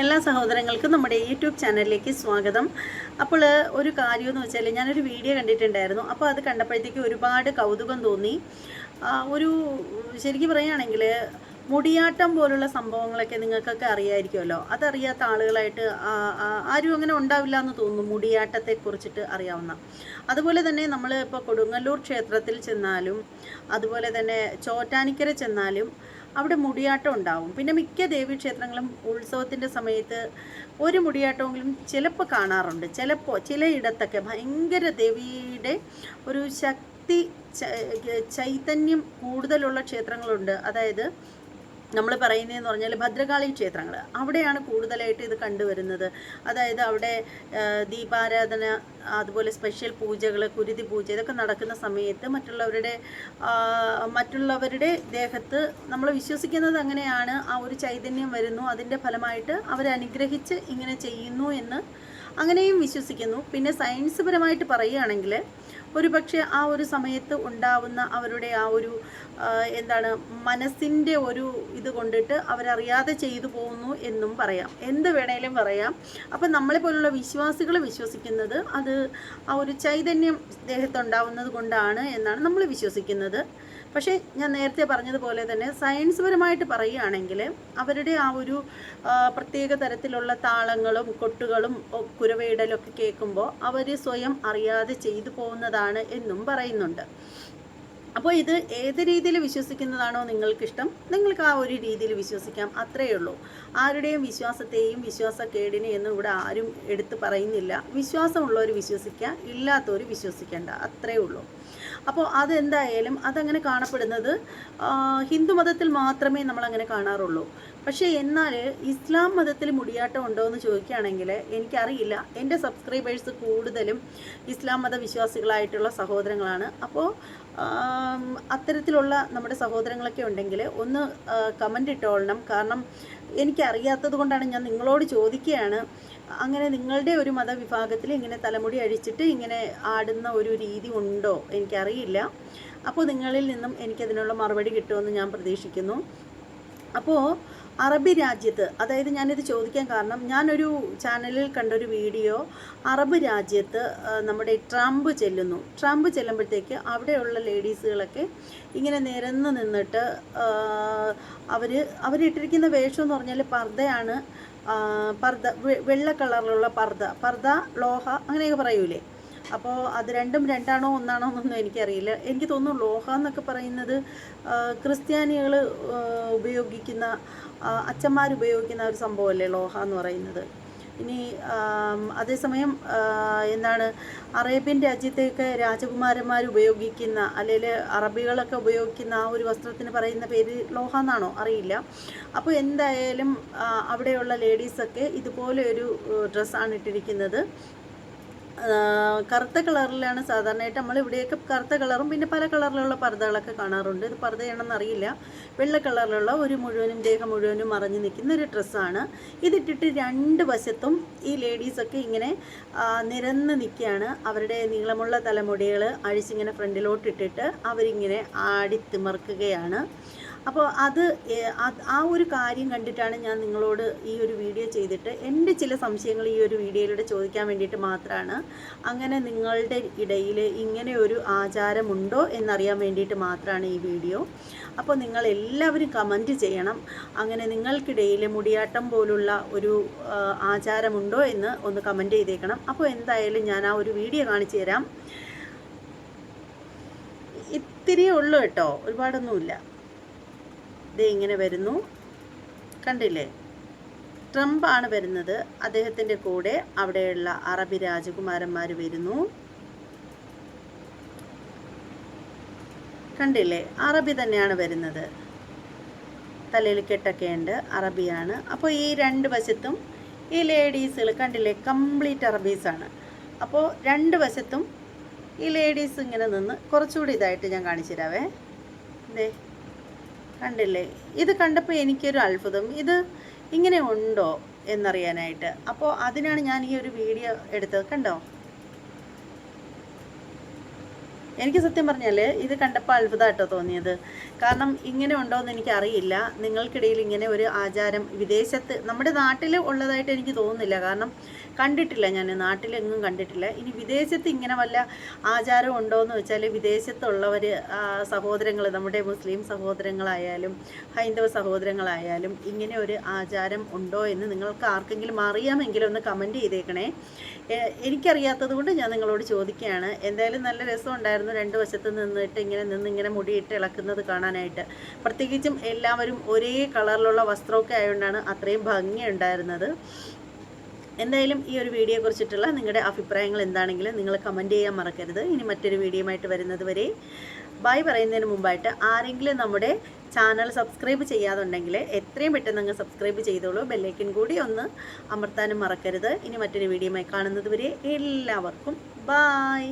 എല്ലാ സഹോദരങ്ങൾക്കും നമ്മുടെ യൂട്യൂബ് ചാനലിലേക്ക് സ്വാഗതം. അപ്പോൾ ഒരു കാര്യമെന്ന് വെച്ചാൽ ഞാനൊരു വീഡിയോ കണ്ടിട്ടുണ്ടായിരുന്നു. അപ്പോൾ അത് കണ്ടപ്പോഴത്തേക്ക് ഒരുപാട് കൗതുകം തോന്നി. ഒരു ശരിക്കും പറയുകയാണെങ്കിൽ മുടിയാട്ടം പോലുള്ള സംഭവങ്ങളൊക്കെ നിങ്ങൾക്കൊക്കെ അറിയായിരിക്കുമല്ലോ. അതറിയാത്ത ആളുകളായിട്ട് ആരും അങ്ങനെ ഉണ്ടാവില്ല എന്ന് തോന്നുന്നു മുടിയാട്ടത്തെ കുറിച്ചിട്ട് അറിയാവുന്ന. അതുപോലെ തന്നെ നമ്മൾ ഇപ്പോൾ കൊടുങ്ങല്ലൂർ ക്ഷേത്രത്തിൽ ചെന്നാലും അതുപോലെ തന്നെ ചോറ്റാനിക്കര ചെന്നാലും അവിടെ മുടിയാട്ടം ഉണ്ടാവും. പിന്നെ മിക്ക ദേവീക്ഷേത്രങ്ങളും ഉത്സവത്തിന്റെ സമയത്ത് ഒരു മുടിയാട്ടമെങ്കിലും ചിലപ്പോൾ കാണാറുണ്ട്. ചിലപ്പോൾ ചിലയിടത്തൊക്കെ ഭയങ്കര ദേവിയുടെ ഒരു ശക്തി ചൈതന്യം കൂടുതലുള്ള ക്ഷേത്രങ്ങളുണ്ട്. അതായത് നമ്മൾ പറയുന്നതെന്ന് പറഞ്ഞാൽ ഭദ്രകാളി ക്ഷേത്രങ്ങൾ അവിടെയാണ് കൂടുതലായിട്ട് ഇത് കണ്ടുവരുന്നത്. അതായത് അവിടെ ദീപാരാധന അതുപോലെ സ്പെഷ്യൽ പൂജകൾ കുരുതി പൂജ ഇതൊക്കെ നടക്കുന്ന സമയത്ത് മറ്റുള്ളവരുടെ മറ്റുള്ളവരുടെ ദേഹത്ത് നമ്മൾ വിശ്വസിക്കുന്നത് അങ്ങനെയാണ്. ആ ഒരു ചൈതന്യം വരുന്നു. അതിന്റെ ഫലമായിട്ട് അവരനുഗ്രഹിച്ച് ഇങ്ങനെ ചെയ്യുന്നു എന്ന് അങ്ങനെയും വിശ്വസിക്കുന്നു. പിന്നെ സയൻസ് പരമായിട്ട് പറയുകയാണെങ്കിൽ ഒരുപക്ഷെ ആ ഒരു സമയത്ത് ഉണ്ടാവുന്ന അവരുടെ ആ ഒരു എന്താണ് മനസ്സിന്റെ ഒരു ഇത് കൊണ്ടിട്ട് അവരറിയാതെ ചെയ്തു പോകുന്നു എന്നും പറയാം. എന്ത് വേണേലും പറയാം. അപ്പം നമ്മളെ പോലുള്ള വിശ്വാസികൾ വിശ്വസിക്കുന്നത് അത് ആ ഒരു ചൈതന്യം ദേഹത്തുണ്ടാവുന്നത് കൊണ്ടാണ് എന്നാണ് നമ്മൾ വിശ്വസിക്കുന്നത്. പക്ഷേ ഞാൻ നേരത്തെ പറഞ്ഞതുപോലെ തന്നെ സയൻസ് പരമായിട്ട് പറയുകയാണെങ്കിൽ അവരുടെ ആ ഒരു പ്രത്യേക തരത്തിലുള്ള താളങ്ങളും കൊട്ടുകളും കുരവയിടലൊക്കെ കേൾക്കുമ്പോൾ അവർ സ്വയം അറിയാതെ ചെയ്തു പോകുന്നതാണ് എന്നും പറയുന്നുണ്ട്. അപ്പോൾ ഇത് ഏത് രീതിയിൽ വിശ്വസിക്കുന്നതാണോ നിങ്ങൾക്കിഷ്ടം നിങ്ങൾക്ക് ആ ഒരു രീതിയിൽ വിശ്വസിക്കാം അത്രയേ ഉള്ളൂ. ആരുടെയും വിശ്വാസത്തെയും വിശ്വാസക്കേടിനെ എന്നും ഇവിടെ ആരും എടുത്തു പറയുന്നില്ല. വിശ്വാസമുള്ളവർ വിശ്വസിക്കുക ഇല്ലാത്തവർ വിശ്വസിക്കേണ്ട അത്രയേ ഉള്ളൂ. അപ്പോൾ അതെന്തായാലും അതങ്ങനെ കാണപ്പെടുന്നത് ഹിന്ദുമതത്തിൽ ഹിന്ദു മതത്തിൽ മാത്രമേ നമ്മളങ്ങനെ കാണാറുള്ളൂ. പക്ഷേ എന്നാൽ ഇസ്ലാം മതത്തിൽ മുടിയാട്ടം ഉണ്ടോ എന്ന് ചോദിക്കുകയാണെങ്കിൽ എനിക്കറിയില്ല. എന്റെ സബ്സ്ക്രൈബേഴ്സ് കൂടുതലും ഇസ്ലാം മത വിശ്വാസികളായിട്ടുള്ള സഹോദരങ്ങളാണ്. അപ്പോൾ അത്തരത്തിലുള്ള നമ്മുടെ സഹോദരങ്ങളൊക്കെ ഉണ്ടെങ്കിൽ ഒന്ന് കമന്റ് ഇട്ടോളണം. കാരണം എനിക്കറിയാത്തത് കൊണ്ടാണ് ഞാൻ നിങ്ങളോട് ചോദിക്കുകയാണ്. അങ്ങനെ നിങ്ങളുടെ ഒരു മതവിഭാഗത്തിൽ ഇങ്ങനെ തലമുടി അഴിച്ചിട്ട് ഇങ്ങനെ ആടുന്ന ഒരു രീതി ഉണ്ടോ? എനിക്കറിയില്ല. അപ്പോൾ നിങ്ങളിൽ നിന്നും എനിക്കതിനുള്ള മറുപടി കിട്ടുമെന്ന് ഞാൻ പ്രതീക്ഷിക്കുന്നു. അപ്പോൾ അറബി രാജ്യത്ത് അതായത് ഞാനിത് ചോദിക്കാൻ കാരണം ഞാനൊരു ചാനലിൽ കണ്ടൊരു വീഡിയോ അറബ് രാജ്യത്ത് നമ്മുടെ ട്രംപ് ചെല്ലുന്നു. ട്രംപ് ചെല്ലുമ്പോഴത്തേക്ക് അവിടെയുള്ള ലേഡീസുകളൊക്കെ ഇങ്ങനെ നിരന്ന് നിന്നിട്ട് അവർ അവരിട്ടിരിക്കുന്ന വേഷം എന്ന് പറഞ്ഞാൽ പർദ്ദയാണ് പർദ്ധ വെള്ള കളറിലുള്ള പർദ്ദ പർദ്ദ ലോഹ അങ്ങനെയൊക്കെ പറയൂലേ? അപ്പോൾ അത് രണ്ടും രണ്ടാണോ ഒന്നാണോ എന്നൊന്നും എനിക്കറിയില്ല. എനിക്ക് തോന്നുന്നു ലോഹ എന്നൊക്കെ പറയുന്നത് ക്രിസ്ത്യാനികൾ ഉപയോഗിക്കുന്ന അച്ഛന്മാർ ഉപയോഗിക്കുന്ന ഒരു സംഭവമല്ലേ ലോഹ എന്ന് പറയുന്നത്. ഇനി അതേസമയം എന്താണ് അറേബ്യൻ രാജ്യത്തേക്ക് രാജകുമാരന്മാർ ഉപയോഗിക്കുന്ന അല്ലെങ്കിൽ അറബികളൊക്കെ ഉപയോഗിക്കുന്ന ആ ഒരു വസ്ത്രത്തിന് പറയുന്ന പേര് ലോഹ എന്നാണോ? അറിയില്ല. അപ്പോൾ എന്തായാലും അവിടെയുള്ള ലേഡീസൊക്കെ ഇതുപോലെ ഒരു ഡ്രസ്സാണ് ഇട്ടിരിക്കുന്നത്. കറുത്ത കളറിലാണ് സാധാരണയായിട്ട് നമ്മൾ ഇവിടെയൊക്കെ കറുത്ത കളറും പിന്നെ പല കളറിലുള്ള പർദ്ദകളൊക്കെ കാണാറുണ്ട്. ഇത് പർദ്ദയാണെന്ന് അറിയില്ല. വെള്ള കളറിലുള്ള ഒരു മുഴുവനും ദേഹം മുഴുവനും മറഞ്ഞു നിൽക്കുന്ന ഒരു ഡ്രസ്സാണ്. ഇതിട്ടിട്ട് രണ്ട് വശത്തും ഈ ലേഡീസൊക്കെ ഇങ്ങനെ നിരന്ന് നിൽക്കുകയാണ്. അവരുടെ നീളമുള്ള തലമുടികൾ അഴിച്ചിങ്ങനെ ഫ്രണ്ടിലോട്ടിട്ടിട്ട് അവരിങ്ങനെ ആടിത്തിമർക്കുകയാണ്. അപ്പോൾ അത് ആ ഒരു കാര്യം കണ്ടിട്ടാണ് ഞാൻ നിങ്ങളോട് ഈ ഒരു വീഡിയോ ചെയ്തിട്ട് എന്റെ ചില സംശയങ്ങൾ ഈ ഒരു വീഡിയോയിലൂടെ ചോദിക്കാൻ വേണ്ടിയിട്ട് മാത്രമാണ് അങ്ങനെ നിങ്ങളുടെ ഇടയിൽ ഇങ്ങനെ ഒരു ആചാരമുണ്ടോ എന്നറിയാൻ വേണ്ടിയിട്ട് മാത്രമാണ് ഈ വീഡിയോ. അപ്പോൾ നിങ്ങൾ എല്ലാവരും കമന്റ് ചെയ്യണം. അങ്ങനെ നിങ്ങൾക്കിടയിൽ മുടിയാട്ടം പോലുള്ള ഒരു ആചാരമുണ്ടോ എന്ന് ഒന്ന് കമന്റ് ചെയ്തേക്കണം. അപ്പോൾ എന്തായാലും ഞാൻ ആ ഒരു വീഡിയോ കാണിച്ചു തരാം. ഇത്തിരിയേ ഉള്ളൂ കേട്ടോ. ഒരുപാടൊന്നുമില്ല. ഇങ്ങനെ വരുന്നു. കണ്ടില്ലേ? ട്രംപ് ആണ് വരുന്നത്. അദ്ദേഹത്തിന്റെ കൂടെ അവിടെയുള്ള അറബി രാജകുമാരന്മാർ വരുന്നു. കണ്ടില്ലേ? അറബി തന്നെയാണ് വരുന്നത്. തലയിൽ കെട്ടൊക്കെ ഉണ്ട് അറബിയാണ്. അപ്പോൾ ഈ രണ്ട് വശത്തും ഈ ലേഡീസുകൾ കണ്ടില്ലേ? കംപ്ലീറ്റ് അറബീസാണ്. അപ്പോൾ രണ്ട് വശത്തും ഈ ലേഡീസ് ഇങ്ങനെ നിന്ന് കുറച്ചുകൂടി ഇതായിട്ട് ഞാൻ കാണിച്ചു തരാവേ. ദേ കണ്ടില്ലേ? ഇത് കണ്ടപ്പോൾ എനിക്കൊരു അത്ഭുതം. ഇത് ഇങ്ങനെ ഉണ്ടോ എന്നറിയാനായിട്ട്. അപ്പോൾ അതിനാണ് ഞാൻ ഈ ഒരു വീഡിയോ എടുത്തത്. കണ്ടോ? എനിക്ക് സത്യം പറഞ്ഞാൽ ഇത് കണ്ടപ്പോൾ അത്ഭുതമായിട്ടോ തോന്നിയത്. കാരണം ഇങ്ങനെ ഉണ്ടോ എന്ന് എനിക്കറിയില്ല. നിങ്ങൾക്കിടയിൽ ഇങ്ങനെ ഒരു ആചാരം വിദേശത്ത് നമ്മുടെ നാട്ടിൽ ഉള്ളതായിട്ട് എനിക്ക് തോന്നുന്നില്ല. കാരണം കണ്ടിട്ടില്ല ഞാൻ നാട്ടിലെങ്ങും കണ്ടിട്ടില്ല. ഇനി വിദേശത്ത് ഇങ്ങനെ വല്ല ആചാരം ഉണ്ടോ എന്ന് വെച്ചാൽ വിദേശത്തുള്ളവർ സഹോദരങ്ങൾ നമ്മുടെ മുസ്ലിം സഹോദരങ്ങളായാലും ഹൈന്ദവ സഹോദരങ്ങളായാലും ഇങ്ങനെ ഒരു ആചാരം ഉണ്ടോ എന്ന് നിങ്ങൾക്ക് ആർക്കെങ്കിലും അറിയാമെങ്കിലും ഒന്ന് കമന്റ് ചെയ്തേക്കണേ. എനിക്കറിയാത്തത് കൊണ്ട് ഞാൻ നിങ്ങളോട് ചോദിക്കുകയാണ്. എന്തായാലും നല്ല രസമുണ്ടായിരുന്നു രണ്ട് വശത്ത് നിന്നിട്ട് ഇങ്ങനെ നിന്ന് ഇങ്ങനെ മുടിയിട്ട് ഇളക്കുന്നത് കാണാനായിട്ട്. പ്രത്യേകിച്ചും എല്ലാവരും ഒരേ കളറിലുള്ള വസ്ത്രമൊക്കെ ആയതുകൊണ്ടാണ് അത്രയും ഭംഗിയുണ്ടായിരുന്നത്. എന്തായാലും ഈ ഒരു വീഡിയോ കുറിച്ചിട്ടുള്ള നിങ്ങളുടെ അഭിപ്രായങ്ങൾ എന്താണെങ്കിലും നിങ്ങൾ കമന്റ് ചെയ്യാൻ മറക്കരുത്. ഇനി മറ്റൊരു വീഡിയോയുമായിട്ട് വരുന്നത് വരെ ബൈ പറയുന്നതിന് മുമ്പായിട്ട് ആരെങ്കിലും നമ്മുടെ ചാനൽ സബ്സ്ക്രൈബ് ചെയ്യാതുണ്ടെങ്കിൽ എത്രയും പെട്ടെന്ന് അങ്ങ് സബ്സ്ക്രൈബ് ചെയ്തോളൂ. ബെല്ലൈക്കൻ കൂടി ഒന്ന് അമർത്താനും മറക്കരുത്. ഇനി മറ്റൊരു വീഡിയോയുമായി കാണുന്നത് വരെ എല്ലാവർക്കും ബായ്